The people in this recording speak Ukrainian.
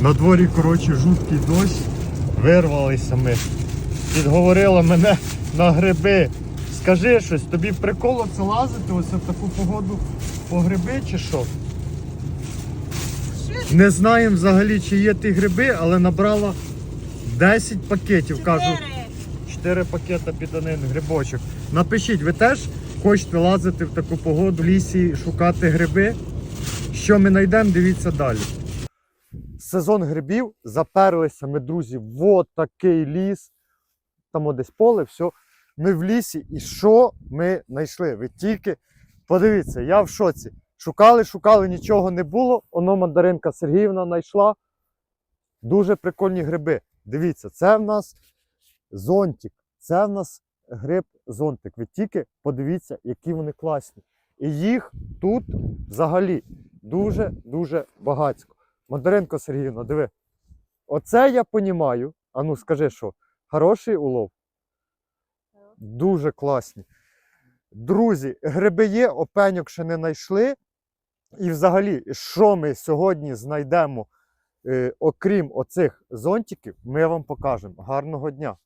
На дворі, коротше, жуткий дощ. Вирвалися ми. Підговорила мене на гриби. Скажи щось, тобі приколо це лазити ось в таку погоду по гриби чи що? Не знаємо взагалі, чи є ті гриби, але набрала 10 пакетів. Кажу, 4 пакета під один грибочок. Напишіть, ви теж хочете лазити в таку погоду в лісі, шукати гриби? Що ми знайдемо, дивіться далі. Сезон грибів заперлися ми, друзі, в такий ліс. Там десь поле, все. Ми в лісі. І що ми знайшли? Ви тільки подивіться, я в шоці. Шукали, шукали, нічого не було. Оно мандаринка Сергіївна знайшла. Дуже прикольні гриби. Дивіться, це в нас зонтик. Це в нас гриб зонтик. Ви тільки подивіться, які вони класні. І їх тут взагалі дуже-дуже багатько. Мандаринко Сергіївна, диви. Оце я понімаю. А ну скажи, що хороший улов? Дуже класні. Друзі, гриби є, опеньок ще не знайшли. І взагалі, що ми сьогодні знайдемо, е, окрім оцих зонтиків, ми вам покажемо. Гарного дня!